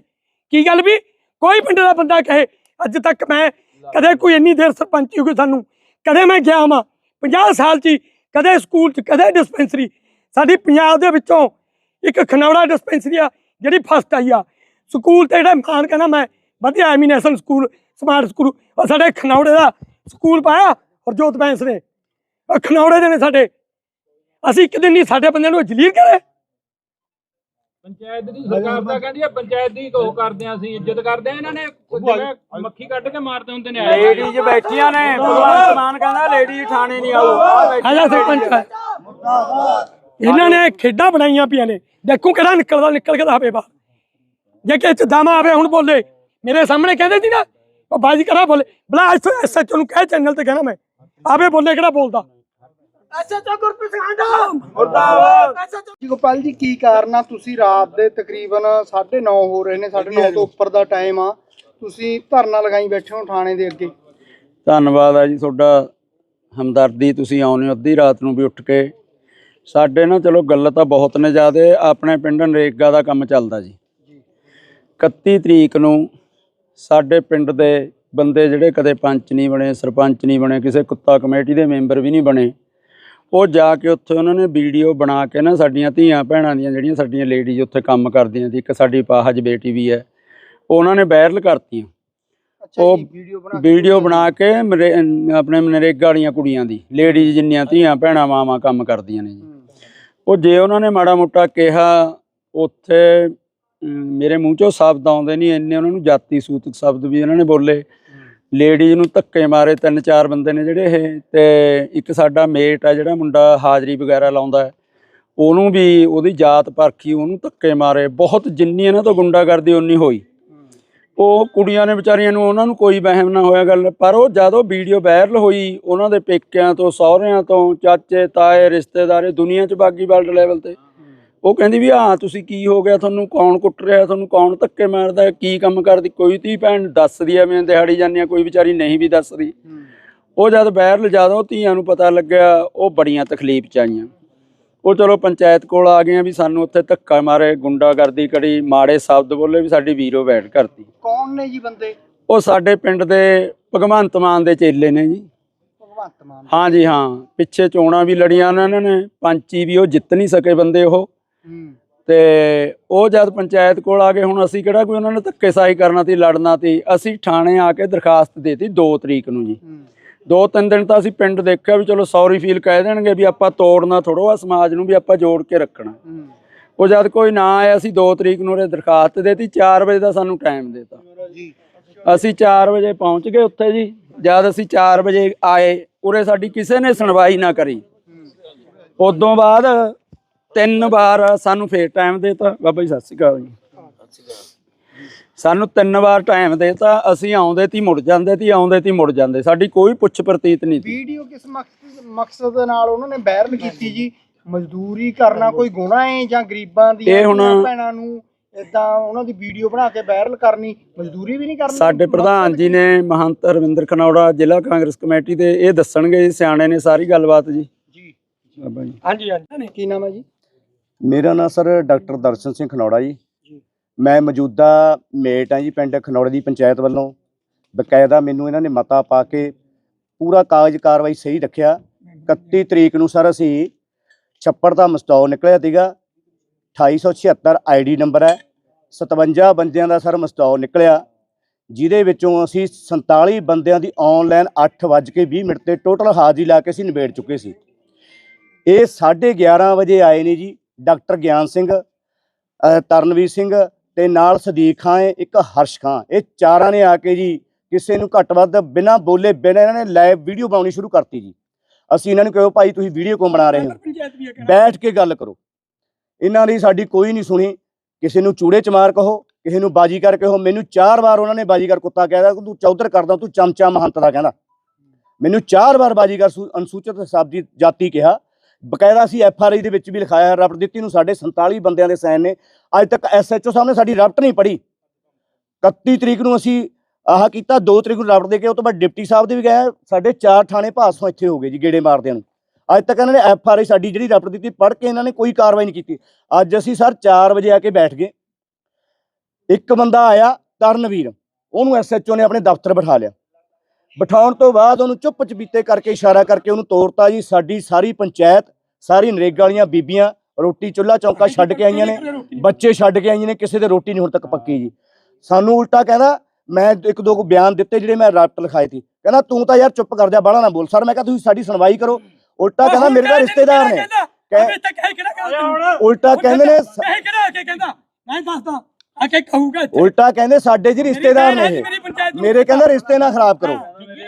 ਕੀ ਗੱਲ ਵੀ ਕੋਈ ਪਿੰਡ ਦਾ ਬੰਦਾ ਕਹੇ ਅੱਜ ਤੱਕ ਮੈਂ ਕਦੇ ਕੋਈ ਇੰਨੀ ਦੇਰ ਸਰਪੰਚੀ ਹੋ ਗਈ ਸਾਨੂੰ। ਕਦੇ ਮੈਂ ਗਿਆ ਵਾਂ 50 ਸਾਲ ਚ ਹੀ, ਕਦੇ ਸਕੂਲ ਚ ਕਦੇ ਡਿਸਪੈਂਸਰੀ ਸਾਡੀ ਪੰਜਾਬ ਦੇ ਵਿੱਚੋਂ ਇੱਕ ਖਨੌੜਾ ਡਿਸਪੈਂਸਰੀ ਆ ਜਿਹੜੀ ਫਸਟ ਆਈ ਆ। ਸਕੂਲ ਤੇ ਜਿਹੜਾ ਮਾਨ ਕਹਿੰਦਾ ਮੈਂ ਵਧੀਆ ਐਮੀਨੇਸ਼ਨ ਸਕੂਲ ਸਮਾਰਟ ਸਕੂਲ ਉਹ ਸਾਡੇ ਖਨੌੜੇ ਦਾ ਸਕੂਲ ਪਾਇਆ ਹਰਜੋਤ ਬੈਂਸ ਨੇ। ਉਹ ਖਨੌੜੇ ਦੇ ਨੇ ਸਾਡੇ। ਅਸੀਂ ਇੱਕ ਦਿਨ ਨਹੀਂ ਸਾਡੇ ਬੰਦਿਆਂ ਨੂੰ ਜਲੀਲ ਕਰੇ। ਪੰਚਾਇਤ ਦੀ ਸਰਕਾਰ ਤਾਂ ਕਹਿੰਦੀ ਹੈ ਪੰਚਾਇਤ ਦੀ ਉਹ ਕਰਦੇ ਆ ਅਸੀਂ ਇੱਜ਼ਤ ਕਰਦੇ ਆ ਇਹਨਾਂ ਨੇ। ਜਿਵੇਂ ਮੱਖੀ ਕੱਢ ਕੇ ਮਾਰਦੇ ਹੁੰਦੇ ਨੇ। ਆਏ ਲੇਡੀਜ਼ ਬੈਠੀਆਂ ਨੇ ਭਗਵੰਤ ਮਾਨ ਕਹਿੰਦਾ ਲੇਡੀ ਥਾਣੇ ਨਹੀਂ ਆਊ ਆਹ ਬੈਠੀ ਆਜਾ ਸਰਪੰਚ ਇਹਨਾਂ ਨੇ ਖੇਡਾਂ ਬਣਾਈਆਂ ਪਈਆਂ ਨੇ। ਦੇਖੋ ਕਿਹੜਾ ਨਿਕਲਦਾ ਨਿਕਲ ਕੇ ਆਵੇ ਬਾਹਰ। ਜੇ ਕਿ ਚ ਦਾਮਾ ਆਵੇ ਹੁਣ ਬੋਲੇ। ਮੇਰੇ ਸਾਹਮਣੇ ਕਹਿੰਦੇ ਸੀ ਨਾ ਉਹ ਬਾਜੀ ਕਰਾ ਬੋਲੇ। ਬਲਾ ਐਸਐਚਓ ਨੂੰ ਕਹਿ ਚੈਨਲ ਤੇ ਕਹਿਣਾ ਮੈਂ। ਆਵੇ ਬੋਲੇ ਕਿਹੜਾ ਬੋਲਦਾ। ਐਸਐਚਓ ਜੀ ਗੋਪਾਲ ਜੀ ਕੀ ਕਾਰਨ ਆ? ਤੁਸੀਂ ਰਾਤ ਦੇ ਤਕਰੀਬਨ 9:30 ਹੋ ਰਹੇ ਨੇ 9:30 ਤੋਂ ਉੱਪਰ ਦਾ ਟਾਈਮ ਆ। ਤੁਸੀਂ ਧਰਨਾ ਲਗਾਈ ਬੈਠੇ ਹੋ ਥਾਣੇ ਦੇ ਅੱਗੇ। ਧੰਨਵਾਦ ਆ ਜੀ ਤੁਹਾਡਾ ਹਮਦਰਦੀ ਤੁਸੀਂ ਆਉਨੇ ਹੋ ਅੱਧੀ ਰਾਤ ਨੂੰ ਵੀ ਉੱਠ ਕੇ। ਸਾਡੇ ਨਾ ਚਲੋ ਗੱਲ ਤਾਂ ਬਹੁਤ ਨੇ ਜ਼ਿਆਦੇ ਆਪਣੇ ਪਿੰਡ ਨਰੇਗਾ ਦਾ ਕੰਮ ਚੱਲਦਾ ਜੀ। 31 ਤਰੀਕ ਨੂੰ ਸਾਡੇ ਪਿੰਡ ਦੇ ਬੰਦੇ ਜਿਹੜੇ ਕਦੇ ਪੰਚ ਨਹੀਂ ਬਣੇ ਸਰਪੰਚ ਨਹੀਂ ਬਣੇ ਕਿਸੇ ਕੁੱਤਾ ਕਮੇਟੀ ਦੇ ਮੈਂਬਰ ਵੀ ਨਹੀਂ ਬਣੇ। ਉਹ ਜਾ ਕੇ ਉੱਥੇ ਉਹਨਾਂ ਨੇ ਵੀਡੀਓ ਬਣਾ ਕੇ ਨਾ ਸਾਡੀਆਂ ਧੀਆਂ ਭੈਣਾਂ ਦੀਆਂ ਜਿਹੜੀਆਂ ਸਾਡੀਆਂ ਲੇਡੀਜ਼ ਉੱਥੇ ਕੰਮ ਕਰਦੀਆਂ ਸੀ ਇੱਕ ਸਾਡੀ ਪਾਹਜ ਬੇਟੀ ਵੀ ਹੈ ਉਹ ਉਹਨਾਂ ਨੇ ਵਾਇਰਲ ਕਰਤੀਆਂ। ਉਹ ਵੀਡੀਓ ਬਣਾ ਵੀਡੀਓ ਬਣਾ ਕੇ ਮਰੇ- ਆਪਣੇ ਨਰੇਗਾ ਵਾਲੀਆਂ ਕੁੜੀਆਂ ਦੀ ਲੇਡੀਜ਼ ਜਿੰਨੀਆਂ ਧੀਆਂ ਭੈਣਾਂ ਮਾਵਾਂ ਕੰਮ ਕਰਦੀਆਂ ਨੇ ਜੀ। ਉਹ ਜੇ ਉਹਨਾਂ ਨੇ ਮਾੜਾ ਮੋਟਾ ਕਿਹਾ ਉੱਥੇ ਮੇਰੇ ਮੂੰਹ ਚੋਂ ਸ਼ਬਦ ਆਉਂਦੇ ਨਹੀਂ ਇੰਨੇ ਉਹਨਾਂ ਨੂੰ ਜਾਤੀ ਸੂਤਕ ਸ਼ਬਦ ਵੀ ਉਹਨਾਂ ਨੇ ਬੋਲੇ। ਲੇਡੀਜ਼ ਨੂੰ ਧੱਕੇ ਮਾਰੇ ਤਿੰਨ ਚਾਰ ਬੰਦੇ ਨੇ ਜਿਹੜੇ ਇਹ, ਤੇ ਇੱਕ ਸਾਡਾ ਮੇਟ ਆ ਜਿਹੜਾ ਮੁੰਡਾ ਹਾਜ਼ਰੀ ਵਗੈਰਾ ਲਾਉਂਦਾ ਉਹਨੂੰ ਵੀ ਉਹਦੀ ਜਾਤ ਪਰਖੀ ਉਹਨੂੰ ਧੱਕੇ ਮਾਰੇ। ਬਹੁਤ ਜਿੰਨੀ ਇਹਨਾਂ ਤੋਂ ਗੁੰਡਾਗਰਦੀ ਉਨੀ ਹੋਈ। ਉਹ ਕੁੜੀਆਂ ਨੇ ਵਿਚਾਰੀਆਂ ਨੂੰ ਉਹਨਾਂ ਨੂੰ ਕੋਈ ਵਹਿਮ ਨਾ ਹੋਇਆ ਗੱਲ, ਪਰ ਉਹ ਜਦੋਂ ਵੀਡੀਓ ਵਾਇਰਲ ਹੋਈ, ਉਹਨਾਂ ਦੇ ਪੇਕਿਆਂ ਤੋਂ, ਸਹੁਰਿਆਂ ਤੋਂ, ਚਾਚੇ, ਤਾਏ, ਰਿਸ਼ਤੇਦਾਰੇ ਦੁਨੀਆ 'ਚ ਬਾਗੀ ਵਰਲਡ ਲੈਵਲ ਤੇ। ਉਹ ਕਹਿੰਦੀ ਵੀ ਹਾਂ ਤੁਸੀਂ ਕੀ ਹੋ ਗਿਆ? ਤੁਹਾਨੂੰ ਕੌਣ ਕੁੱਟ ਰਿਹਾ? ਤੁਹਾਨੂੰ ਕੌਣ ਧੱਕੇ ਮਾਰਦਾ? ਕੀ ਕੰਮ ਕਰਦੀ? ਕੋਈ ਧੀ ਭੈਣ ਦੱਸਦੀ ਐ ਮੈਂ ਦਿਹਾੜੀ ਜਾਂਦੀ ਆ ਕੋਈ ਵਿਚਾਰੀ ਨਹੀਂ ਵੀ ਦੱਸਦੀ। ਉਹ ਜਦ ਵਾਇਰਲ ਜਦੋਂ ਧੀਆਂ ਨੂੰ ਪਤਾ ਲੱਗਿਆ ਉਹ ਬੜੀਆਂ ਤਕਲੀਫ ਚ ਆਈਆਂ। ਉਹ ਚਲੋ ਪੰਚਾਇਤ ਕੋਲ ਆ ਗਏ ਆ ਵੀ ਸਾਨੂੰ ਉੱਥੇ ਧੱਕਾ ਮਾਰੇ ਗੁੰਡਾਗਰਦੀ ਕਰੀ ਮਾੜੇ ਸ਼ਬਦ ਬੋਲੇ ਵੀ ਸਾਡੀ ਵੀਰੋ ਬੈਠ ਕਰਤੀ। ਕੌਣ ਨੇ ਜੀ ਬੰਦੇ? ਉਹ ਸਾਡੇ ਪਿੰਡ ਦੇ ਭਗਵੰਤ ਮਾਨ ਦੇ ਚੇਲੇ ਨੇ ਜੀ। ਭਗਵੰਤ ਮਾਨ। ਹਾਂ ਜੀ ਹਾਂ। ਪਿੱਛੇ ਚੋਣਾਂ ਵੀ ਲੜੀਆਂ ਉਹਨਾਂ ਨੇ ਪੰਚੀ ਵੀ ਉਹ ਜਿੱਤ ਨਹੀਂ ਸਕੇ ਬੰਦੇ ਉਹ। ਤੇ ਉਹ ਜਦ ਪੰਚਾਇਤ ਕੋਲ ਆ ਗਏ ਹੁਣ ਅਸੀਂ ਕਿਹੜਾ ਕੋਈ ਉਹਨਾਂ ਨੇ ਧੱਕੇਸ਼ਾਹੀ ਕਰਨਾ ਤੀ ਲੜਨਾ ਤੀ ਅਸੀਂ ਥਾਣੇ ਆ ਕੇ ਦਰਖਾਸਤ ਦੇਤੀ 2 ਤਰੀਕ ਨੂੰ ਜੀ। ਦੋ ਤਿੰਨ ਦਿਨ ਤਾਂ ਅਸੀਂ ਪਿੰਡ ਦੇਖਿਆ ਵੀ ਚਲੋ ਸੌਰੀ ਫੀਲ ਕਹਿ ਦੇਣਗੇ ਵੀ ਆਪਾਂ ਤੋੜਨਾ ਥੋੜੋ ਆ ਸਮਾਜ ਨੂੰ ਵੀ ਆਪਾਂ ਜੋੜ ਕੇ ਰੱਖਣਾ। ਉਹ ਜਦ ਕੋਈ ਨਾ ਆਇਆ ਅਸੀਂ 2 ਤਰੀਕ ਨੂੰ ਉਹਦੇ ਦਰਖਾਸਤ ਦੇਤੀ 4 ਵਜੇ ਦਾ ਸਾਨੂੰ ਟਾਈਮ ਦੇਤਾ। ਅਸੀਂ 4 ਵਜੇ ਪਹੁੰਚ ਗਏ ਉੱਥੇ ਜੀ। ਜਦ ਅਸੀਂ 4 ਵਜੇ ਆਏ ਉਰੇ ਸਾਡੀ ਕਿਸੇ ਨੇ ਸੁਣਵਾਈ ਨਾ ਕਰੀ। ਉਦੋਂ ਬਾਅਦ ਤਿੰਨ ਵਾਰ ਸਾਨੂੰ ਫੇਰ ਟਾਈਮ ਦੇਤਾ। ਬਾਬਾ ਜੀ ਸਤਿ ਸ਼੍ਰੀ ਅਕਾਲ ਜੀ। ਸਾਨੂੰ ਤਿੰਨ ਵਾਰ ਟਾਈਮ ਦੇਤਾ। ਅਸੀਂ ਆਉਂਦੇ ਤੀ ਮੁੜ ਜਾਂਦੇ ਤੀ ਆਉਂਦੇ ਤੀ ਮੁੜ ਜਾਂਦੇ। ਸਾਡੀ ਕੋਈ ਪੁੱਛ ਪ੍ਰਤੀਤ ਨਹੀਂ ਤੀ ਵੀਡੀਓ ਕਿਸ ਮਕਸਦ ਮਕਸਦ ਦੇ ਨਾਲ ਉਹਨਾਂ ਨੇ ਵਾਇਰਲ ਕੀਤੀ ਜੀ। ਮਜ਼ਦੂਰੀ ਕਰਨਾ ਕੋਈ ਗੁਨਾਹ ਹੈ ਜਾਂ ਗਰੀਬਾਂ ਦੀਆਂ ਇਹ ਹੁਣ- ਭੈਣਾਂ ਨੂੰ ਇਦਾਂ ਉਹਨਾਂ ਦੀ ਵੀਡੀਓ ਬਣਾ ਕੇ ਵਾਇਰਲ ਕਰਨੀ ਮਜ਼ਦੂਰੀ ਵੀ ਨਹੀਂ ਕਰਨੀ? ਸਾਡੇ ਪ੍ਰਧਾਨ ਜੀ ਨੇ ਮਹੰਤ ਰਵਿੰਦਰ ਖਨੌੜਾ ਜ਼ਿਲ੍ਹਾ ਕਾਂਗਰਸ ਕਮੇਟੀ ਦੇ ਇਹ ਦੱਸਣਗੇ ਜੀ, ਸਿਆਣੇ ਨੇ ਸਾਰੀ ਗੱਲਬਾਤ ਜੀ ਜੀ। ਬਾਬਾ ਜੀ। ਹਾਂਜੀ ਹਾਂਜੀ। ਕੀ ਨਾਮ ਹੈ ਜੀ? ਮੇਰਾ ਨਾਮ ਸਰ ਡਾਕਟਰ ਦਰਸ਼ਨ ਸਿੰਘ ਖਨੌੜਾ ਜੀ। ਮੈਂ ਮੌਜੂਦਾ ਮੇਟ ਹਾਂ ਜੀ ਪਿੰਡ ਖਨੌੜੇ ਦੀ ਪੰਚਾਇਤ ਵੱਲੋਂ। ਬਕਾਇਦਾ ਮੈਨੂੰ ਇਹਨਾਂ ਨੇ ਮਤਾ ਪਾ ਕੇ ਪੂਰਾ ਕਾਗਜ਼ ਕਾਰਵਾਈ ਸਹੀ ਰੱਖਿਆ। 31 ਤਰੀਕ ਨੂੰ ਸਰ ਅਸੀਂ ਛੱਪੜ ਦਾ ਮਸਟੌਲ ਨਿਕਲਿਆ ਸੀਗਾ। 2876 ਆਈਡੀ ਨੰਬਰ ਹੈ। 57 ਬੰਦਿਆਂ ਦਾ ਸਰ ਮਸਟੌਲ ਨਿਕਲਿਆ। ਜਿਹਦੇ ਵਿੱਚੋਂ ਅਸੀਂ 47 ਬੰਦਿਆਂ ਦੀ ਆਨਲਾਈਨ 8:20 ਮਿੰਟ ਤੇ ਟੋਟਲ ਹਾਜ਼ਰੀ ਲਾ ਕੇ ਅਸੀਂ ਨਿਬੇੜ ਚੁੱਕੇ ਸੀ। ਇਹ 11:30 ਵਜੇ ਆਏ ਨੇ ਜੀ। ਡਾਕਟਰ ਗਿਆਨ ਸਿੰਘ ਤਰਨਵੀਰ ਸਿੰਘ ਤੇ ਨਾਲ ਸਦੀਕ ਖਾਂ ਹੈ, ਇੱਕ ਹਰਸ਼ ਖਾਂ। ਇਹ ਚਾਰਾਂ ਨੇ ਆ ਕੇ ਜੀ ਕਿਸੇ ਨੂੰ ਘੱਟ ਵੱਧ ਬਿਨਾਂ ਬੋਲੇ ਬਿਨਾਂ ਇਹਨਾਂ ਨੇ ਲਾਈਵ ਵੀਡੀਓ ਬਣਾਉਣੀ ਸ਼ੁਰੂ ਕਰਤੀ ਜੀ। ਅਸੀਂ ਇਹਨਾਂ ਨੂੰ ਕਿਹਾ ਭਾਈ ਤੁਸੀਂ ਵੀਡੀਓ ਕਿਉਂ ਬਣਾ ਰਹੇ ਹੋ? ਬੈਠ ਕੇ ਗੱਲ ਕਰੋ। ਇਹਨਾਂ ਦੀ ਸਾਡੀ ਕੋਈ ਨਹੀਂ ਸੁਣੀ। ਕਿਸੇ ਨੂੰ ਚੂੜੇ ਚਮਾਰ ਕਹੋ ਕਿਸੇ ਨੂੰ ਬਾਜੀਗਰ ਕਹੋ। ਮੈਨੂੰ ਚਾਰ ਵਾਰ ਉਹਨਾਂ ਨੇ ਬਾਜੀਗਰ ਕੁੱਤਾ ਕਹਿਦਾ ਤੂੰ ਚੌਧਰ ਕਰਦਾ ਤੂੰ ਚਮਚਾ ਮਹੰਤ ਦਾ ਕਹਿੰਦਾ। ਮੈਨੂੰ ਚਾਰ ਵਾਰ ਬਾਜੀਗਰ ਅਨੁਸੂਚਿਤ ਸ਼ਬਦੀ ਜਾਤੀ ਕਿਹਾ। ਬਕਾਇਦਾ ਅਸੀਂ ਐਫ ਆਰ ਆਈ ਦੇ ਵਿੱਚ ਵੀ ਲਿਖਾਇਆ ਹੈ ਰਪਟ ਦਿੱਤੀ ਨੂੰ ਸਾਡੇ 47 ਬੰਦਿਆਂ ਦੇ ਸਾਈਨ ਨੇ। ਅੱਜ ਤੱਕ ਐਸ ਐਚ ਓ ਸਾਹਿਬ ਨੇ ਸਾਡੀ ਰਪਟ ਨਹੀਂ ਪੜੀ 31 ਤਰੀਕ ਨੂੰ ਅਸੀਂ ਆਹ ਕੀਤਾ 2 ਤਰੀਕ ਨੂੰ ਰਪਟ ਦੇ ਕੇ, ਉਹ ਤੋਂ ਬਾਅਦ ਡਿਪਟੀ ਸਾਹਿਬ ਦੇ ਵੀ ਗਏ, ਸਾਡੇ ਚਾਰ ਥਾਣੇ ਭਾਸੋਂ ਇੱਥੇ ਹੋ ਗਏ ਜੀ, ਗੇੜੇ ਮਾਰਦਿਆਂ ਨੂੰ। ਅੱਜ ਤੱਕ ਇਹਨਾਂ ਨੇ ਐਫ ਆਰ ਆਈ ਸਾਡੀ ਜਿਹੜੀ ਰਪਟ ਦਿੱਤੀ, ਪੜ੍ਹ ਕੇ ਇਹਨਾਂ ਨੇ ਕੋਈ ਕਾਰਵਾਈ ਨਹੀਂ ਕੀਤੀ। ਅੱਜ ਅਸੀਂ ਸਰ 4 ਵਜੇ ਆ ਕੇ ਬੈਠ ਗਏ। ਇੱਕ ਬੰਦਾ ਆਇਆ, ਤਰਨਵੀਰ, ਉਹਨੂੰ ਐਸਐਚਓ ਨੇ ਆਪਣੇ ਦਫ਼ਤਰ ਬਿਠਾ ਲਿਆ। ਬਿਠਾਉਣ ਤੋਂ ਬਾਅਦ ਉਹਨੂੰ ਚੁੱਪ ਚਪੀਤੇ ਕਰਕੇ ਇਸ਼ਾਰਾ ਕਰਕੇ ਉਹਨੂੰ ਤੋਰਤਾ ਜੀ ਸਾਡੀ ਸਾਰੀ ਪੰਚਾਇਤ ਸਾਰੀ ਨਰੇਗਾ ਵਾਲੀਆਂ ਬੀਬੀਆਂ ਰੋਟੀ ਚੁੱਲ੍ਹਾ ਚੌਂਕਾ ਛੱਡ ਕੇ ਆਈਆਂ ਨੇ ਬੱਚੇ ਛੱਡ ਕੇ ਆਈਆਂ ਨੇ ਕਿਸੇ ਦੇ ਰੋਟੀ ਨਹੀਂ ਹੁਣ ਤੱਕ ਪੱਕੀ ਜੀ। ਸਾਨੂੰ ਉਲਟਾ ਕਹਿੰਦਾ ਮੈਂ ਇੱਕ ਦੋ ਕੁ ਬਿਆਨ ਦਿੱਤੇ ਜਿਹੜੇ ਮੈਂ ਰੱਟ ਲਿਖਾਏ ਸੀ। ਕਹਿੰਦਾ ਤੂੰ ਤਾਂ ਯਾਰ ਚੁੱਪ ਕਰ ਜਾ ਬਾਹਲਾ ਨਾ ਬੋਲ। ਸਰ ਮੈਂ ਕਿਹਾ ਤੁਸੀਂ ਸਾਡੀ ਸੁਣਵਾਈ ਕਰੋ। ਉਲਟਾ ਕਹਿੰਦਾ ਮੇਰੇ ਤਾਂ ਰਿਸ਼ਤੇਦਾਰ ਨੇ। ਉਲਟਾ ਕਹਿੰਦੇ ਨੇ ਮੈਂ ਦੱਸਦਾ ਆ ਕੇ ਕਹੂਗਾ। ਉਲਟਾ ਕਹਿੰਦੇ ਸਾਡੇ ਜੀ ਰਿਸ਼ਤੇਦਾਰ ਨੂੰ ਮੇਰੇ ਕਹਿੰਦਾ ਰਿਸ਼ਤੇ ਨਾ ਖਰਾਬ ਕਰੋ।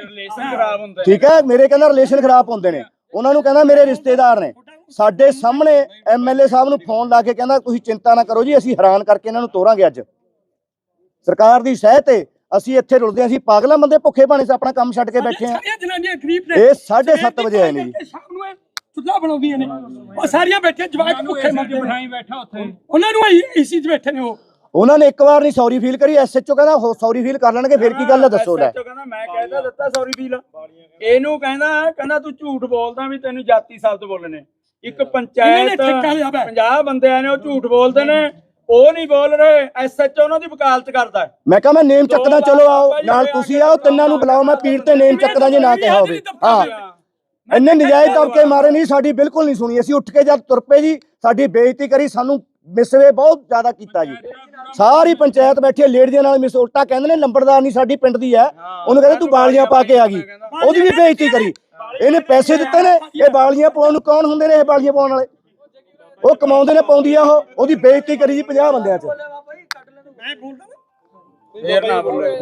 ਰਿਲੇਸ਼ਨ ਖਰਾਬ ਹੁੰਦੇ ਠੀਕ ਹੈ ਮੇਰੇ ਕਹਿੰਦਾ ਰਿਲੇਸ਼ਨ ਖਰਾਬ ਹੁੰਦੇ ਨੇ। ਉਹਨਾਂ ਨੂੰ ਕਹਿੰਦਾ ਮੇਰੇ ਰਿਸ਼ਤੇਦਾਰ ਨੇ। ਸਾਡੇ ਸਾਹਮਣੇ ਐਮਐਲਏ ਸਾਹਿਬ ਨੂੰ ਫੋਨ ਲਾ ਕੇ ਕਹਿੰਦਾ ਤੁਸੀਂ ਚਿੰਤਾ ਨਾ ਕਰੋ ਜੀ ਅਸੀਂ ਹੈਰਾਨ ਕਰਕੇ ਇਹਨਾਂ ਨੂੰ ਤੋਰਾਂਗੇ ਅੱਜ। ਸਰਕਾਰ ਦੀ ਸਹਿ ਤੇ ਅਸੀਂ ਇੱਥੇ ਰੁਲਦੇ ਹਾਂ, ਅਸੀਂ ਪਾਗਲਾਂ ਬੰਦੇ ਭੁੱਖੇ ਭਾਣੇ ਸੇ ਆਪਣਾ ਕੰਮ ਛੱਡ ਕੇ ਬੈਠੇ ਆ ਇਹ 7:30 ਵਜੇ ਆਏ ਨੇ ਜੀ। ਸ਼ਾਮ ਨੂੰ ਇਹ ਚੁੱਲ੍ਹਾ ਬਣਾਉਂਦੀਆਂ ਨੇ। ਉਹ ਸਾਰੀਆਂ ਬੈਠੇ ਜਵਾਕ ਭੁੱਖੇ ਮਰਦੇ ਬਿਠਾਈ ਬੈਠਾ ਉੱਥੇ। ਉਹਨਾਂ ਨੂੰ ਏਸੀ 'ਚ ਬੈਠੇ ਨੇ ਉਹ। ਉਹਨਾਂ ਨੇ ਇੱਕ ਵਾਰ ਨਹੀਂ ਸੌਰੀ ਫੀਲ ਕਰੀ ਐਸਐਚਓ ਕਹਿੰਦਾ ਸੌਰੀ ਫੀਲ ਕਰ ਲੈਣਗੇ ਫਿਰ ਕੀ ਗੱਲ ਹੈ ਦੱਸੋ ਲੈ। ਕਹਿੰਦਾ ਮੈਂ ਕਹਿਦਾ ਦਿੱਤਾ ਸੌਰੀ ਫੀਲ। ਇਹਨੂੰ ਕਹਿੰਦਾ ਕਹਿੰਦਾ ਤੂੰ ਝੂਠ ਬੋਲਦਾ ਵੀ ਤੈਨੂੰ ਜਾਤੀ ਸ਼ਬਦ ਬੋਲਣੇ। ਇੱਕ ਪੰਚਾਇਤ ਨੇ ਠੇਕਾ ਲਿਆ ਵਾ। 50 ਬੰਦਿਆਂ ਨੇ ਉਹ ਝੂਠ ਬੋਲਦੇ ਨੇ ਉਹ ਨਹੀਂ ਬੋਲ ਰਹੇ ਐਸਐਚਓ ਉਹਨਾਂ ਦੀ ਵਕਾਲਤ ਕਰਦਾ। ਮੈਂ ਕਹਾਂ ਮੈਂ ਨੇਮ ਚੱਕਦਾ ਚਲੋ ਆਓ ਨਾਲ ਤੁਸੀਂ ਆਓ ਤਿੰਨਾਂ ਨੂੰ ਬੁਲਾਓ ਮੈਂ ਪੀੜ ਤੇ ਨੇਮ ਚੱਕਦਾ ਜੇ ਨਾ ਕਿਹਾ ਹੋਵੇ। ਹਾਂ। ਇੰਨੇ ਨਜਾਇਜ਼ ਦਬਕੇ ਮਾਰੇ ਨਹੀਂ ਸਾਡੀ ਬਿਲਕੁਲ ਨਹੀਂ ਸੁਣੀ। ਅਸੀਂ ਉੱਠ ਕੇ ਜਦ ਤੁਰ ਪਏ ਜੀ ਸਾਡੀ ਬੇਇੱਜ਼ਤੀ ਕਰੀ ਸਾਨੂੰ ਮਿਸਵੇ ਬਹੁਤ ਜ਼ਿਆਦਾ ਕੀਤਾ ਜੀ। ਸਾਰੀ ਪੰਚਾਇਤ ਬੈਠੀ ਹੈ ਲੇਡੀਆਂ ਨਾਲ ਮਿਸ ਉਲਟਾ ਕਹਿੰਦੇ ਨੇ ਲੰਬੜਦਾਰ ਨਹੀਂ ਸਾਡੀ ਪਿੰਡ ਦੀ ਹੈ। ਉਹਨੂੰ ਕਹਿੰਦੇ ਤੂੰ ਬਾਲੀਆਂ ਪਾ ਕੇ ਆ ਗਈ। ਉਹਦੀ ਵੀ ਬੇਇੱਜ਼ਤੀ ਕਰੀ। ਇਹਨੇ ਪੈਸੇ ਦਿੱਤੇ ਨੇ ਇਹ ਬਾਲੀਆਂ ਪਾਉਣ ਨੂੰ ਕੌਣ ਹੁੰਦੇ ਨੇ ਇਹ ਬਾਲੀਆਂ ਪਾਉਣ ਵਾਲੇ? ਉਹ ਕਮਾਉਂਦੇ ਨੇ ਪਾਉਂਦੀ ਆ ਉਹ। ਉਹਦੀ ਬੇਇੱਜ਼ਤੀ ਕਰੀ ਜੀ 50 ਬੰਦਿਆਂ 'ਚ। ਮੈਂ ਬੋਲਦਾ ਨਾ? ਫੇਰ ਨਾ ਬੋਲੇ।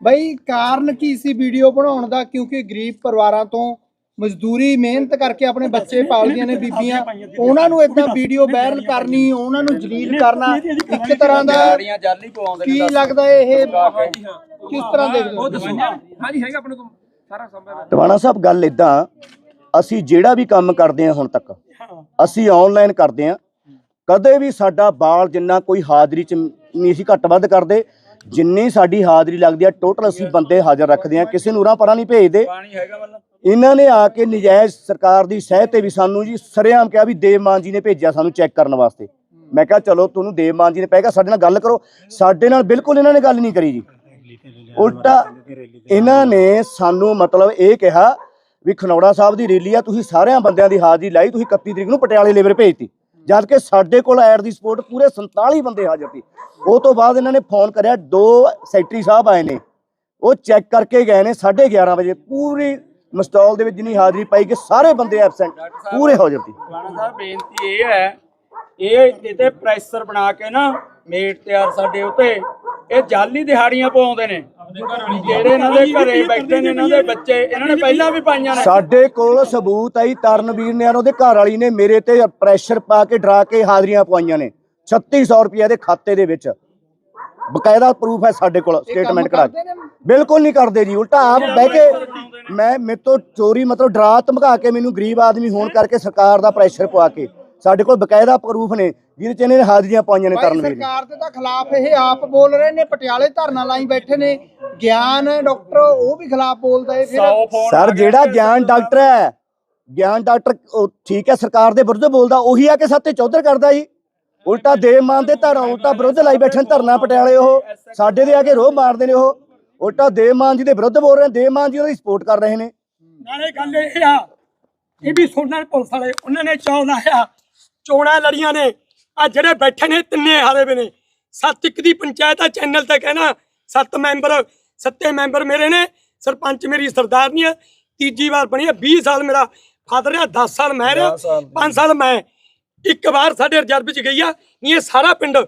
ਬਈ ਕਾਰਨ ਕੀ ਸੀ ਵੀਡੀਓ ਬਣਾਉਣ ਦਾ? ਕਿਉਂਕਿ ਗਰੀਬ ਪਰਿਵਾਰਾਂ ਤੋਂ ਮਜ਼ਦੂਰੀ ਮਿਹਨਤ ਕਰਕੇ ਆਪਣੇ ਬੱਚੇ ਪਾਲਦੀਆਂ ਨੇ ਬੀਬੀਆਂ। ਉਹਨਾਂ ਨੂੰ ਇਦਾਂ ਵੀਡੀਓ ਵਾਇਰਲ ਕਰਨੀ ਉਹਨਾਂ ਨੂੰ ਜਲੀਲ ਕਰਨਾ ਇੱਕ ਤਰ੍ਹਾਂ ਦਾ ਕੀ। ਲੱਗਦਾ ਇਹ ਕਿਸ ਤਰ੍ਹਾਂ ਦੇਖਦੇ ਹੋ? ਹਾਂਜੀ ਹੈਗਾ ਆਪਣੇ ਕੋਲ। ਸਾਰਾ ਸੰਭਵ ਟਵਾਣਾ ਸਾਹਿਬ ਗੱਲ ਇਦਾਂ ਅਸੀਂ ਜਿਹੜਾ ਵੀ ਕੰਮ ਕਰਦੇ ਹਾਂ ਹੁਣ ਤੱਕ ਅਸੀਂ ਆਨਲਾਈਨ ਕਰਦੇ ਹਾਂ। ਕਦੇ ਵੀ ਸਾਡਾ ਬਾਲ ਜਿੰਨਾ ਕੋਈ ਹਾਜ਼ਰੀ ਚ ਨਹੀਂ ਅਸੀਂ ਘੱਟ ਵੱਧ ਕਰਦੇ ਜਿੰਨੀ ਸਾਡੀ ਹਾਜ਼ਰੀ ਲੱਗਦੀ ਆ ਟੋਟਲ ਅਸੀਂ ਬੰਦੇ ਹਾਜ਼ਰ ਰੱਖਦੇ ਹਾਂ। ਕਿਸੇ ਨੂੰ ਉਰਾਂ ਪਰਾਂ ਨਹੀਂ ਭੇਜਦੇ। ਪਾਣੀ ਹੈਗਾ ਮਤਲਬ। ਇਹਨਾਂ ਨੇ ਆ ਕੇ ਨਜਾਇਜ਼ ਸਰਕਾਰ ਦੀ ਸਹਿ ਤੇ ਵੀ ਸਾਨੂੰ ਜੀ ਸਰਿਆਮ ਕਿਹਾ ਵੀ ਦੇਵ ਮਾਨ ਜੀ ਨੇ ਭੇਜਿਆ ਸਾਨੂੰ ਚੈੱਕ ਕਰਨ ਵਾਸਤੇ। ਮੈਂ ਕਿਹਾ ਚਲੋ ਤੁਹਾਨੂੰ ਦੇਵ ਮਾਨ ਜੀ ਨੇ ਪਏਗਾ, ਸਾਡੇ ਨਾਲ ਗੱਲ ਕਰੋ। ਸਾਡੇ ਨਾਲ ਬਿਲਕੁਲ ਇਹਨਾਂ ਨੇ ਗੱਲ ਨਹੀਂ ਕਰੀ ਜੀ। ਉਲਟਾ ਇਹਨਾਂ ਨੇ ਸਾਨੂੰ ਮਤਲਬ ਇਹ ਕਿਹਾ ਵੀ ਖਨੌੜਾ ਸਾਹਿਬ ਦੀ ਰੈਲੀ ਆ, ਤੁਸੀਂ ਸਾਰਿਆਂ ਬੰਦਿਆਂ ਦੀ ਹਾਜ਼ਰੀ ਲਾਈ, ਤੁਸੀਂ 31 ਤਰੀਕ ਨੂੰ ਪਟਿਆਲੇ ਲੇਬਰ ਭੇਜਤੀ। ਜਦ ਕਿ ਸਾਡੇ ਕੋਲ ਐਡ ਦੀ ਸਪੋਰਟ ਪੂਰੇ 47 ਬੰਦੇ ਹਾਜ਼ਰ ਸੀ। ਉਹ ਤੋਂ ਬਾਅਦ ਇਹਨਾਂ ਨੇ ਫੋਨ ਕਰਿਆ, ਦੋ ਸੈਕਟਰੀ ਸਾਹਿਬ ਆਏ ਨੇ। ਉਹ ਚੈੱਕ ਕਰਕੇ ਗਏ ਨੇ 11:30 ਵਜੇ, ਪੂਰੀ ਮਸਟਾਲ ਦੇ ਵਿੱਚ ਜਿੰਨੀ ਹਾਜ਼ਰੀ ਪਾਈ ਕਿ ਸਾਰੇ ਬੰਦੇ ਐਬਸੈਂਟ ਪੂਰੇ ਹਾਜ਼ਰ ਸੀ ਰਾਣਾ ਸਾਹਿਬ ਬੇਨਤੀ ਇਹ ਹੈ ਇਹ ਇਹਤੇ ਪ੍ਰੈਸ਼ਰ ਬਣਾ ਕੇ ਨਾ ਮੇਟ ਤਿਆਰ ਸਾਡੇ ਉਤੇ ਇਹ ਜਾਲੀ ਦਿਹਾੜੀਆਂ ਪਵਾਉਂਦੇ ਨੇ। ਜਿਹੜੇ ਇਹਨਾਂ ਦੇ ਘਰੇ ਬੈਠੇ ਨੇ ਇਹਨਾਂ ਦੇ ਬੱਚੇ ਇਹਨਾਂ ਨੇ ਪਹਿਲਾਂ ਵੀ ਪਾਈਆਂ ਨੇ। ਸਾਡੇ ਕੋਲ ਸਬੂਤ ਆਈ ਤਰਨਵੀਰ ਨੇ ਉਹਦੇ ਘਰ ਵਾਲੀ ਨੇ ਮੇਰੇ ਤੇ ਪ੍ਰੈਸ਼ਰ ਪਾ ਕੇ ਡਰਾ ਕੇ ਹਾਜ਼ਰੀਆਂ ਪਵਾਈਆਂ ਨੇ 3600 ਰੁਪਏ ਦੇ ਖਾਤੇ ਦੇ ਵਿੱਚ। ਬਕਾਇਦਾ ਪ੍ਰੂਫ ਹੈ ਸਾਡੇ ਕੋਲ ਸਟੇਟਮੈਂਟ ਕਰਾ ਬਿਲਕੁਲ ਨਹੀਂ ਕਰਦੇ ਜੀ ਉਲਟਾ ਆਪ ਬਹਿ ਕੇ ਮੈਂ ਮੇਰੇ ਤੋਂ ਚੋਰੀ ਮਤਲਬ ਡਰਾ ਧਮਕਾ ਕੇ ਮੈਨੂੰ ਗਰੀਬ ਆਦਮੀ ਹੋਣ ਕਰਕੇ ਸਰਕਾਰ ਦਾ ਪ੍ਰੈਸ਼ਰ ਪਵਾ ਕੇ ਸਾਡੇ ਕੋਲ ਬਕਾਇਦਾ ਪ੍ਰੂਫ ਨੇ ਜਿਹਦੇ ਚ ਇਹਨੇ ਹਾਜ਼ਰੀਆਂ ਪਾਈਆਂ ਨੇ ਭਾਈ ਤਰਨਵੀਰ ਨੇ ਸਰਕਾਰ ਦੇ ਤਾਂ ਖਿਲਾਫ ਇਹ ਆਪ ਬੋਲ ਰਹੇ ਨੇ ਪਟਿਆਲੇ ਧਰਨਾ ਲਾਈ ਬੈਠੇ ਨੇ ਗਿਆਨ ਡਾਕਟਰ ਉਹ ਵੀ ਖਿਲਾਫ ਬੋਲਦਾ ਹੈ ਫਿਰ 100 ਫੋਨ ਸਰ ਜਿਹੜਾ ਗਿਆਨ ਡਾਕਟਰ ਹੈ ਗਿਆਨ ਡਾਕਟਰ ਉਹ ਠੀਕ ਹੈ ਸਰਕਾਰ ਦੇ ਵਿਰੁੱਧ ਬੋਲਦਾ ਉਹੀ ਆ ਕੇ ਸਾਤੇ ਚੌਧਰ ਕਰਦਾ ਜੀ। ਉਲਟਾ ਦੇਵ ਮਾਨ ਦੇ ਧਰਨਾ ਉਲਟਾ ਵਿਰੁੱਧ ਲਾਈ ਬੈਠੇ ਨੇ ਧਰਨਾ ਪਟਿਆਲੇ ਉਹ ਸਾਡੇ ਦੇ ਆ ਕੇ ਰੋਹ ਮਾਰਦੇ ਨੇ ਉਹ। ਉਲਟਾ ਦੇਵ ਮਾਨ ਜੀ ਦੇ ਵਿਰੁੱਧ ਬੋਲ ਰਹੇ ਨੇ ਦੇਵ ਮਾਨ ਜੀ ਉਹਦੀ ਸਪੋਰਟ ਕਰ ਰਹੇ ਨੇ। ਨਾਲੇ ਗੱਲ ਇਹ ਆ ਇਹ ਵੀ ਸੁਣਨ ਪੁਲਿਸ ਵਾਲੇ ਉਹਨਾਂ ਨੇ ਚੌਂ ਲਾਇਆ ਚੋਣਾਂ ਲੜੀਆਂ ਨੇ। ਆ ਜਿਹੜੇ ਬੈਠੇ ਨੇ ਤਿੰਨੇ ਹਾਰੇ ਵੇ ਨੇ। ਸੱਤ ਇੱਕ ਦੀ ਪੰਚਾਇਤ ਆ ਚੈਨਲ ਤੇ ਕਹਿਣਾ ਸੱਤ ਮੈਂਬਰ ਸੱਤੇ ਮੈਂਬਰ ਮੇਰੇ ਨੇ ਸਰਪੰਚ ਮੇਰੀ ਸਰਦਾਰਨੀ ਆ ਤੀਜੀ ਵਾਰ ਬਣੀ ਆ 20 ਸਾਲ ਮੇਰਾ ਫਾਦਰ ਰਿਹਾ 10 ਸਾਲ ਮੈਂ ਰਿਹਾ 5 ਸਾਲ ਮੈਂ। ਇੱਕ ਵਾਰ ਸਾਡੇ ਰਿਜ਼ਰਵ ਚ ਗਈ ਆ ਨਹੀਂ ਇਹ ਸਾਰਾ ਪਿੰਡ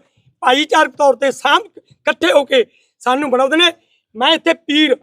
ਭਾਈਚਾਰਕ ਤੌਰ ਤੇ ਸਾਂਭ ਇਕੱਠੇ ਹੋ ਕੇ ਸਾਨੂੰ ਬਣਾਉਂਦੇ ਨੇ। ਮੈਂ ਇੱਥੇ ਪੀਰ